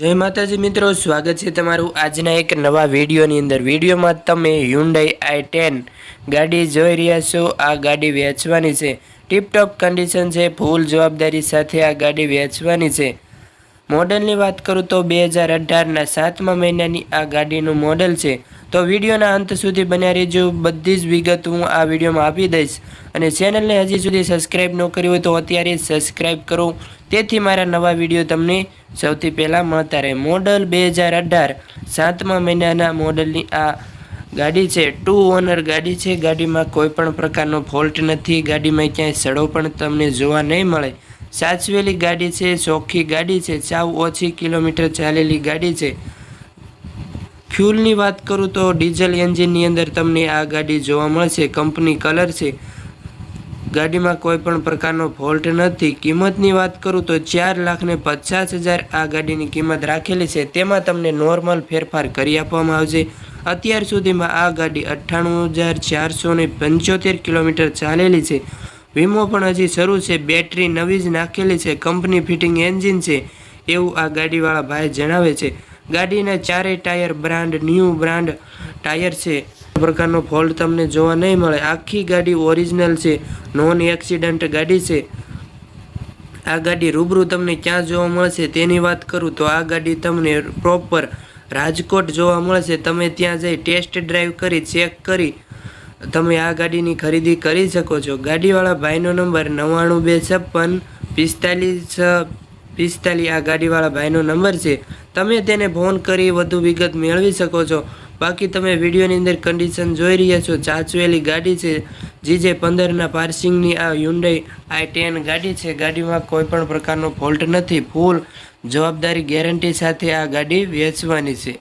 જય માતાજી મિત્રો, સ્વાગત છે તમારું આજના એક નવા વિડીયોની અંદર. વિડીયોમાં તમે હ્યુન્ડાઈ આઈ ટેન ગાડી જોઈ રહ્યા છો. આ ગાડી વેચવાની છે. ટીપટોપ કન્ડિશન છે. ફૂલ જવાબદારી સાથે આ ગાડી વેચવાની છે. મોડલની વાત કરું તો બે હજાર અઢારના સાતમા મહિનાની આ ગાડીનું મોડલ છે. તો વિડીયોના અંત સુધી બન્યા રહેજો. બધી જ વિગત હું આ વિડીયોમાં આપી દઈશ. અને ચેનલને હજી સુધી સબસ્ક્રાઈબ ન કરી હોય તો અત્યારે સબસ્ક્રાઈબ કરો. તેથી મારા નવા વીડિયો તમને સૌથી પહેલાં મળતા રહે. મોડલ બે હજાર અઢાર. સાતમા મહિનાના મોડલની આ ગાડી છે. ટુ ઓનર ગાડી છે. ગાડીમાં કોઈ પણ પ્રકારનો ફોલ્ટ નથી. ગાડીમાં ક્યાંય સડો પણ તમને જોવા નહીં મળે. સાચવેલી ગાડી છે. ચોખ્ખી ગાડી છે. સાવ ઓછી કિલોમીટર ચાલેલી ગાડી છે. ફ્યુલની વાત કરું તો ડીઝલ એન્જિનની અંદર તમને આ ગાડી જોવા મળશે. કંપની કલર છે. ગાડીમાં કોઈ પણ પ્રકારનો ફોલ્ટ નથી. કિંમતની વાત કરું તો ચાર લાખને પચાસ હજાર આ ગાડીની કિંમત રાખેલી છે. તેમાં તમને નોર્મલ ફેરફાર કરી આપવામાં આવશે. અત્યાર સુધીમાં આ ગાડી અઠ્ઠાણું હજાર ચારસો પંચોતેર કિલોમીટર ચાલેલી છે. વીમો પણ હજી શરૂ છે. બેટરી નવી જ નાખેલી છે. કંપની ફિટિંગ એન્જિન છે. એવું આ ગાડીવાળા ભાઈ જણાવે છે. ગાડીના ચારેય tyre brand, new brand tyre છે. પ્રકારનો ફોલ્ટ તમને જોવા નહીં મળે. આખી ગાડી ઓરિજિનલ છે. નોન એક્સિડન્ટ ગાડી છે. આ ગાડી રૂબરૂ તમને ક્યાં જોવા મળશે તેની વાત કરું તો આ ગાડી તમને પ્રોપર રાજકોટ જોવા મળશે. તમે ત્યાં જઈ ટેસ્ટ ડ્રાઈવ કરી, ચેક કરી, તમે આ ગાડીની ખરીદી કરી શકો છો. ગાડીવાળા ભાઈનો નંબર નવ્વાણું બે છપ્પન પિસ્તાલીસ પિસ્તાલીસ આ ગાડીવાળા ભાઈનો નંબર છે. તમે તેને ફોન કરી વધુ વિગત મેળવી શકો છો. બાકી તમે વિડીયોની અંદર કન્ડિશન જોઈ રહ્યા છો. ચાચવેલી ગાડી છે. જીજે પંદરના પાર્સિંગની આ યુન્ડાઈ આઈ ટેન ગાડી છે. ગાડીમાં કોઈ પણ પ્રકારનો ફોલ્ટ નથી. ફૂલ જવાબદારી ગેરંટી સાથે આ ગાડી વેચવાની છે.